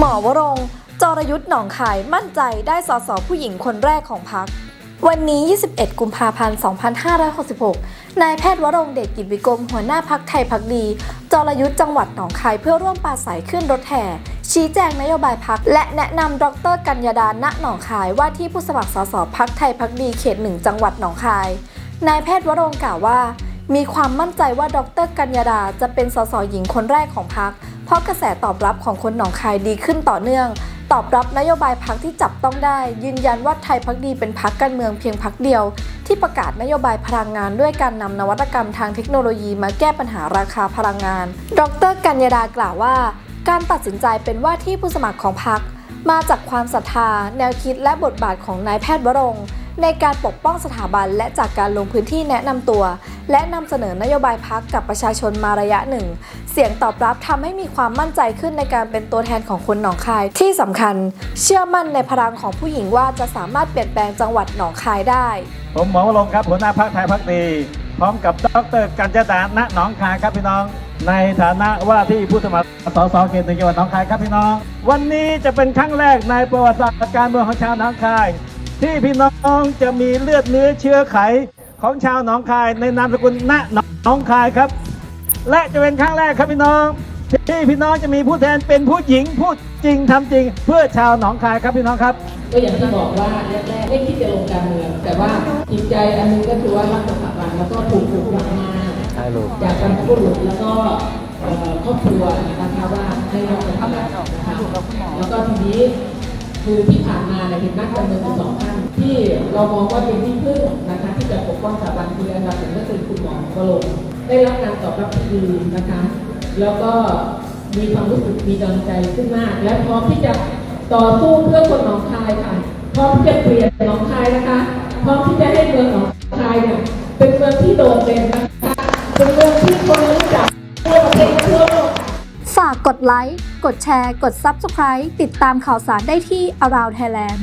หมอวรงจรยุทธ์หนองคายมั่นใจได้สสผู้หญิงคนแรกของพรรควันนี้ 21 กุมภาพันธ์ 2566 นายแพทย์วรงเดชกิจวิกรมหัวหน้าพักไทยพักดี จรยุทธ์จังหวัดหนองคายเพื่อร่วมปราศัยขึ้นรถแห่ชี้แจงนโยบายพักและแนะนำดรกัญญาดาณหนองคายว่าที่ผู้สมัครสสพักไทยพักดีเขตหนึ่งจังหวัดหนองคาย นายแพทย์วรงกล่าวว่า มีความมั่นใจว่าดรกัญญาดาจะเป็นสสหญิงคนแรกของพักเพราะกระแสตอบรับของคนหนองคายดีขึ้นต่อเนื่อง ตอบรับนโยบายพักที่จับต้องได้ ยืนยันว่าไทยพักดีเป็นพักการเมืองเพียงพักเดียว ที่ประกาศนโยบายพลังงานด้วยการนำนวัตกรรมทางเทคโนโลยีมาแก้ปัญหาราคาพลังงาน ดรกัญญาดากล่าวว่า การตัดสินใจเป็นว่าที่ผู้สมัครของพักมาจากความศรัทธา แนวคิดและบทบาทของนายแพทย์วรงค์ ในการปกป้องสถาบันและจากการลงพื้นที่แนะนำตัว และนำเสนอนโยบายพักกับประชาชนมาระยะหนึ่ง เสียงตอบรับทำให้มีความมั่นใจขึ้นในการเป็นตัวแทนของคนหนองคาย ที่สำคัญ เชื่อมั่นในพลังของผู้หญิงว่าจะสามารถเปลี่ยนแปลงจังหวัดหนองคายได้ ผมหมอวรงค์ครับหัวหน้าพักไทยพักดี พร้อมกับดรกัญจดาณหนองคายครับพี่น้อง ในฐานะว่าที่ผู้สมัครสสเขตหนึ่งจังหวัดหนองคายครับพี่น้อง วันนี้จะเป็นครั้งแรกในประวัติศาสตร์การเมืองของชาวหนองคาย ที่พี่น้องจะมีเลือดเนื้อเชื้อไขของชาวหนองคายในนามสกุลณหนองคายครับ และจะเป็นครั้งแรกครับพี่น้อง ที่พี่น้องจะมีผู้แทนเป็นผู้หญิงพูดจริงทำจริง เพื่อชาวหนองคายครับพี่น้องครับ ก็อย่างที่บอกว่าแรกๆไม่คิดจะลงการเมืองแต่ว่าจิตใจอันหนึงก็คือว่ารักสถาบันแล้วก็ถูกปลูกฝังมาจากบรรพบุรุษแล้วก็เอ่อครอบครัวนะคะว่าให้รักสถาบันนะคะแล้วก็ทีนี้คือที่ผ่านมาเนี่ย เรามองว่าเป็นที่พึ่งนะคะที่จะปกป้องสถาบันคืออันดับหนึ่งก็คือคุณหมอวรงค์ได้รับการตอบรับที่ดีนะคะ แล้วก็มีความรู้สึกมีกำลังใจขึ้นมาก และพร้อมที่จะต่อสู้เพื่อคนหนองคายค่ะ พร้อมที่จะเปลี่ยนหนองคายนะคะ พร้อมที่จะให้เมืองหนองคายเนี่ยเป็นเมืองที่โดดเด่นนะคะเป็นเมืองที่คนรู้จักทั่วประเทศทั่วโลกฝากกดไลค์ กดแชร์ กด Subscribe ติดตามข่าวสารได้ที่ Around Thailand